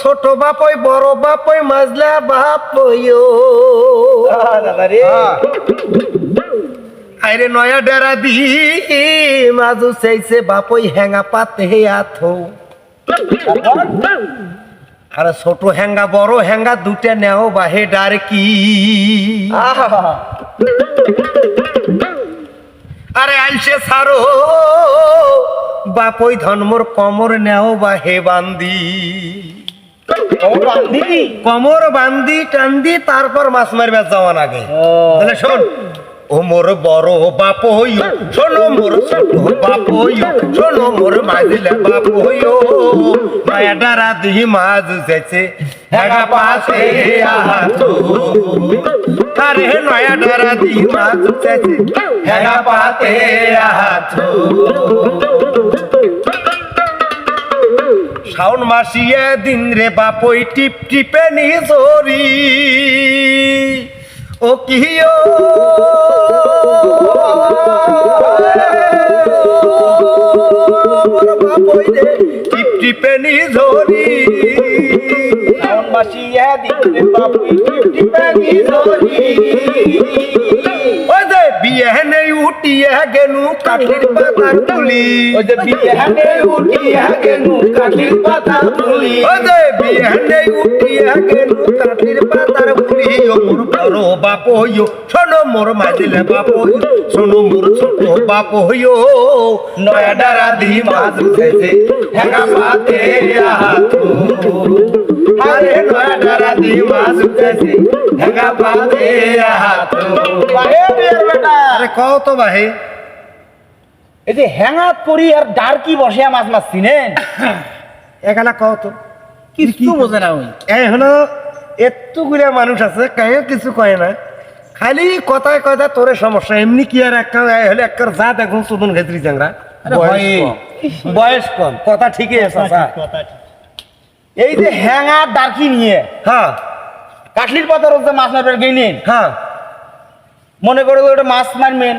ছোট বাপই বড় বাপই মাজলা বাপইও আরে নয়া ডেরা দি মাজু চাইছে বাপই হ্যাঙ্গা পাতে আথো আরে ছোট হ্যাঙ্গা বড় হ্যাঙ্গা দুটা নেও বাহে ডার কি। আরে আইসে সারো বাপই ধনমোর কমর নেও বাহে বান্দি। বান্ধি কমর বান্দি টান্দি তারপর মাছ মারবে যাওয়ান আগে। তাহলে শোন ও মোর বড় বাপ হইও শোনো মোর ছোট বাপ হইও শোনো মোর মাঝিলে বাপ হইও। মায়া ডারা দিহি মাছ উঠেছে হেগা পাশে আহাতো আরে নয়া ডারা দিহি মাছ উঠেছে হেগা পাতে আহাতো শাওন মাসিয়ে দিন রে বাপই টিপ টিপে নিজরি। ও কিও বাপই রে টিপ টিপে নিজরি। শাওন মাসি দিন বাবু টিপটি প্যানি ধরি ওই নেই উঠিয়ে গেনু কাঠির পাতা তুলি। ওই যে বিয়ে হাতে উঠিয়া গেনু কাঠির পাতা তুলি। ওই যে বিয়ে নেই উঠিয়ে গেনু কাঠির পাতার তুলি ও মোর বড় বাপ হইও। শোনো মোর মাঝিলে বাপ হইও। শোনো মোর ছোট বাপ হইও। নয়া ডারা দি মাছ উঠেছে হেগা পাতে আহাতু আরে নয়া ডারা দি মাছ উঠেছে হেগা পাতে আহাতু আরে কও তো বাহে। এই যে হ্যাঙাত করি আর ডার কি বসে মাছ মাছ চিনেন এখানে কও তো। কিছু বোঝে না ওই। এই হলো এতগুলা মানুষ আছে কেউ কিছু কয় না। খালি কথায় কথায় তোরে সমস্যা এমনি কি আর একটা এই হলে একটা যা দেখুন সুদন ঘেতরি চাংরা বয়স কম। কথা ঠিকই আছে। এই যে হ্যাঙার ডারকি নিয়ে হ্যাঁ। কাটলির পাতার যে মাছ মারবার গেলেন হ্যাঁ। মনে করে ওটা মাছ মারবেন।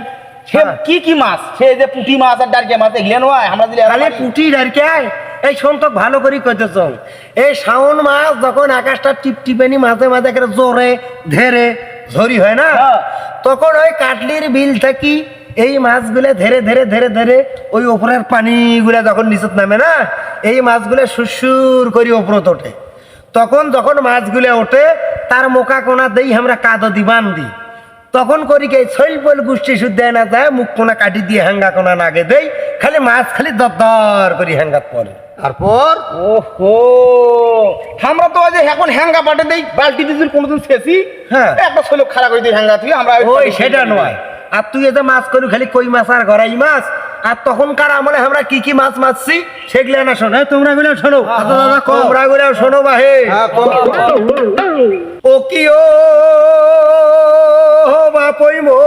সে হ্যাঁ। কি কি মাছ? সে যে পুঁটি মাছ আর ডারকে মাছ এগুলো নয় আমরা দিলে পুটি ডারকে এই শোন তো ভালো করে কইতেছ এই শাওন মাছ যখন আকাশটা টিপ টিপেনি মাঝে মাঝে একটা জোরে ধেরে ঝরি হয় না? হ্যাঁ। তখন ওই কাটলির বিল থাকি এই মাছগুলো ধেরে ধেরে ধেরে ধেরে ওই উপরের পানিগুলা যখন নিচত নামে না এই মাছগুলো সুসুর করে উপরত ওঠে। তখন যখন মাছগুলো ওঠে তার মোকা কোনা দেই আমরা কাদো দিবান দি তখন করি কে ছইল পল গুষ্টি শুদ্ধ না যায় মুখ কোনা কাটি দিয়ে হাঙ্গা কোনা নাগে দেই খালি মাছ খালি দর করি হাঙ্গাত পড়ে তারপর ওহো আমরা তো আজ এখন হ্যাঙ্গা পাটে দেই বালতি দিদির কোনোদিন শেষি হ্যাঁ। একটা ছেলে খারাপ করে দিই হ্যাঙ্গা তুই আমরা ওই সেটা নয় আর তুই এতে মাছ করি খালি কই মাছ আর গড়াই মাছ আর তখনকার আমলে আমরা কি কি মাছ মারছি সেগুলো না শোনো তোমরা গুলো শোনো তোমরা গুলো শোনো বাহে হ্যাঁ। ও কি ও বাপই মো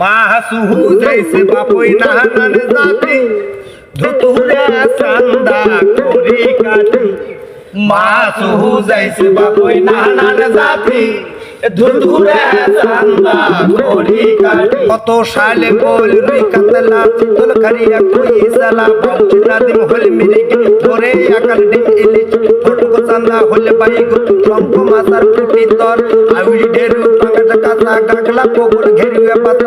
মা সুহু যাইছে বাপই না নানে জাতি। ধুতুরা সান্দা করি কাটি। মা সুহু যাইছে বাপই না জাতি। কত সালে বল রুই কাতলা তুল খারিয়া কই সালা বাউচিনা দিম হল মিরিকে ধরে আকাল ডিম ইলিচ ফটকো চান্দা হলে বাই গো টম্প মাসার টুটি তর ঢেরু পাঙ্গাটা কাঁচা, কাকলা পোগর ঘেরুয়া পাতা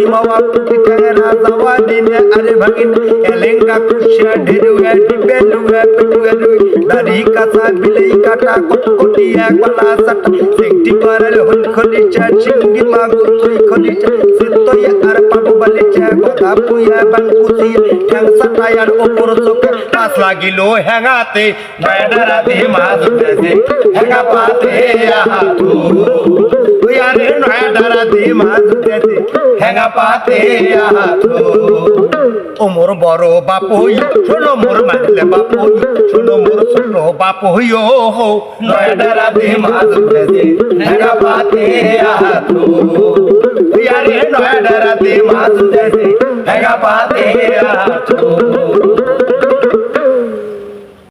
পুত্তি মাওয়া পুটি কাঙ্গেরা যাওয়া দিনে আরে ভাগিন, এলেঙ্গা কুশিয়া ঢেরুয়া ডিবে লুয়া পেটুয়া লুই, দাড়ি কাঁচা বিলেই কাটা কটকটি এক বালা সাটা। সিংটি পারল হল খলি চা চিংগি মাগুর তুই খলি চা সিতই আর পাবু বলি চা কথা পুয়া বান কুচি ঠ্যাং সাটায়ার ওপর চোখে পাঁচ লাগিল হ্যাঙাতে নয়ডারা দে মাছ হ্যাঙা পাতে আহাতু ওই আরে নয়ডারা দে মাছ উঠেছে হ্যাঙা পাতে ও মোর বড় বাপ হই শোনো মোর মানলে বাপ হই শোনো মোর ছোট বাপ হই ও হো। নয়ডারা দে মাছ উঠেছে হ্যাঙা পাতে আরে নয়ডারা দে মাছ উঠেছে হ্যাঙা পাতে